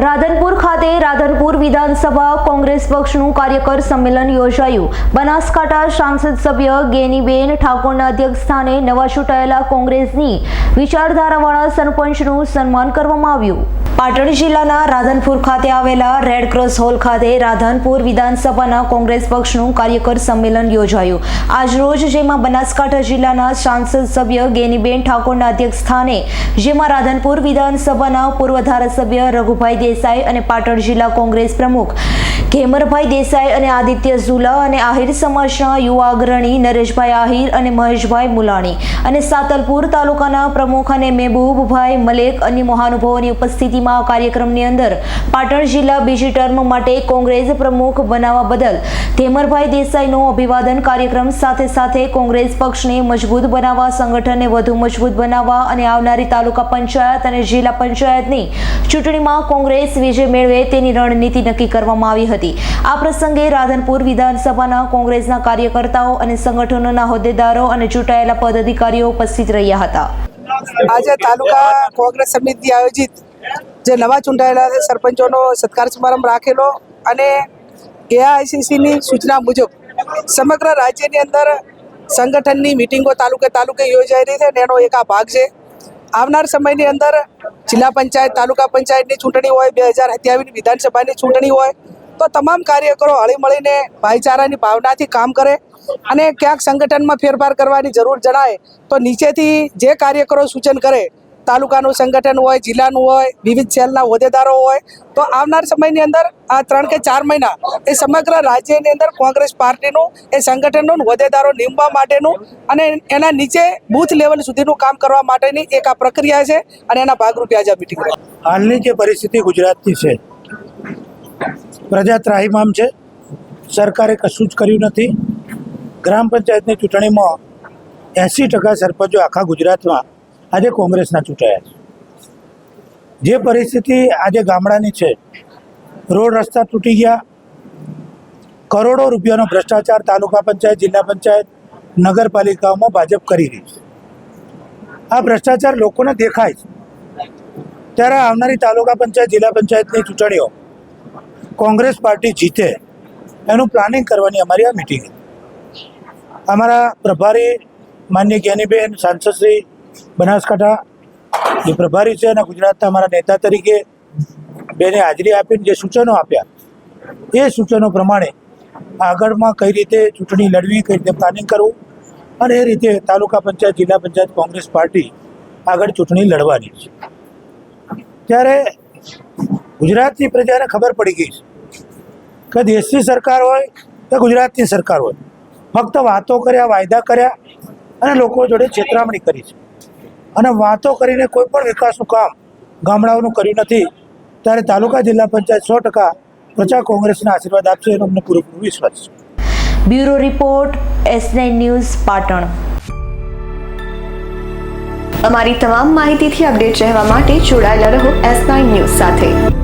રાધનપુર ખાતે રાધનપુર વિધાનસભા કોંગ્રેસ પક્ષનું કાર્યકર સંમેલન યોજાયું. બનાસકાંઠા સાંસદ સભ્ય ગેનીબેન ઠાકોરના અધ્યક્ષસ્થાને નવા ચૂંટાયેલા કોંગ્રેસની વિચારધારાવાળા સરપંચનું સન્માન કરવામાં આવ્યું. પાટણ જિલ્લાના રાધનપુર ખાતે આવેલા રેડ હોલ ખાતે રાધનપુર વિધાનસભાના કોંગ્રેસ પક્ષનું કાર્યકર સંમેલન યોજાયું. આજરોજ જેમાં બનાસકાંઠા જિલ્લાના સાંસદ સભ્ય ગેનીબેન ઠાકોરના અધ્યક્ષસ્થાને, જેમાં રાધનપુર વિધાનસભાના પૂર્વ ધારાસભ્ય રઘુભાઈ દેસાઈ અને પાટણ જિલ્લા કોંગ્રેસ પ્રમુખ ઘેમરભાઈ દેસાઈ અને આદિત્ય ઝુલા અને આહિર સમાજના યુવા અગ્રણી નરેશભાઈ આહિર અને મહેશભાઈ મુલાણી અને સાતલપુર તાલુકાના પ્રમુખ અને મહેબૂબભાઈ મલેક અન્ય મહાનુભાવોની ઉપસ્થિતિમાં આ કાર્યક્રમની અંદર પાટણ જિલ્લા બીજી ટર્મ માટે કોંગ્રેસ પ્રમુખ બનાવવા બદલ ધેમરભાઈ દેસાઈનો અભિવાદન કાર્યક્રમ સાથે સાથે કોંગ્રેસ પક્ષને મજબૂત બનાવવા, સંગઠનને વધુ મજબૂત બનાવવા અને આવનારી તાલુકા પંચાયત અને જિલ્લા પંચાયતની ચૂંટણીમાં કોંગ્રેસ વિજય મેળવે તેની રણનીતિ નક્કી કરવામાં આવી હતી. આ પ્રસંગે રાધનપુર વિધાનસભાના કોંગ્રેસના કાર્યકર્તાઓ અને સંગઠનોના હોદ્દેદારો અને ચૂંટાયેલા પદાધિકારીઓ ઉપસ્થિત રહ્યા હતા. આજે તાલુકા કોંગ્રેસ સમિતિ આયોજિત જે નવા ચૂંટાયેલા સરપંચોનો સત્કાર સમારંભ રાખેલો અને એઆઈસીસીની સૂચના મુજબ સમગ્ર રાજ્યની અંદર સંગઠનની મિટિંગો તાલુકે તાલુકે યોજાઈ રહી છે અને એનો એક આ ભાગ છે. આવનાર સમયની અંદર જિલ્લા પંચાયત, તાલુકા પંચાયતની ચૂંટણી હોય, બે હજાર સત્યાવીસની વિધાનસભાની ચૂંટણી હોય, તો તમામ કાર્યકરો હળીમળીને ભાઈચારાની ભાવનાથી કામ કરે અને ક્યાંક સંગઠનમાં ફેરફાર કરવાની જરૂર જણાય, તો નીચેથી જે કાર્યકરો સૂચન કરે તાલુકાનું સંગઠન હોય, જિલ્લાનું હોય, વિવિધ સેલના હોદ્દેદારો હોય, તો આવનાર સમયની અંદર આ ત્રણ કે ચાર મહિના એ સમગ્ર રાજ્યની અંદર કોંગ્રેસ પાર્ટીનું એ સંગઠનનું હોદ્દેદારો નીમવા માટેનું અને એના નીચે બૂથ લેવલ સુધીનું કામ કરવા માટેની એક આ પ્રક્રિયા છે અને એના ભાગરૂપે આજે આ હાલની જે પરિસ્થિતિ ગુજરાતની છે પ્રજા ત્રાહીમામ છે, સરકારે કશું જ કર્યું નથી. ગ્રામ પંચાયતની ચૂંટણીમાં એંસી ટકા સરપંચો આખા ગુજરાતમાં આજે કોંગ્રેસના ચૂંટાયા છે. જે પરિસ્થિતિ આજે ગામડાની છે, રોડ રસ્તા તૂટી ગયા, કરોડો રૂપિયાનો ભ્રષ્ટાચાર તાલુકા પંચાયત, જિલ્લા પંચાયત, નગરપાલિકાઓમાં ભાજપ કરી રહી છે. આ ભ્રષ્ટાચાર લોકોને દેખાય છે. ત્યારે આવનારી તાલુકા પંચાયત, જિલ્લા પંચાયતની ચૂંટણીઓ કોંગ્રેસ પાર્ટી જીતે, એનું પ્લાનિંગ કરવાની અમારી આ મિટિંગ અમારા પ્રભારી માન્ય જ્ઞાનીબેન, સાંસદશ્રી બનાસકાંઠા જે પ્રભારી છે અને ગુજરાતના અમારા નેતા તરીકે બેને હાજરી આપીને જે સૂચનો આપ્યા, એ સૂચનો પ્રમાણે આગળમાં કઈ રીતે ચૂંટણી લડવી, કઈ રીતે પ્લાનિંગ કરવું અને એ રીતે તાલુકા પંચાયત, જિલ્લા પંચાયત, કોંગ્રેસ પાર્ટી આગળ ચૂંટણી લડવાની છે. ત્યારે ગુજરાતની પ્રજાને ખબર પડી ગઈ છે કે દેશની સરકાર હોય કે ગુજરાતની સરકાર હોય, ફક્ત વાતો કર્યા, વાયદા કર્યા અને લોકો જોડે છેતરામણી કરી છે. અને વાતો કરીને કોઈ પણ વિકાસનું કામ ગામડાઓનું કર્યું નથી ત્યારે તાલુકા જિલ્લા પંચાયત સો ટકા પ્રજા કોંગ્રેસના આશીર્વાદ આપશે એનો અમને પૂરેપૂરો વિશ્વાસ છે. Bureau report S news Patan. અમારી તમામ માહિતીથી અપડેટ રહેવા માટે જોડાયેલા રહો એસ નાઇન ન્યૂઝ સાથે.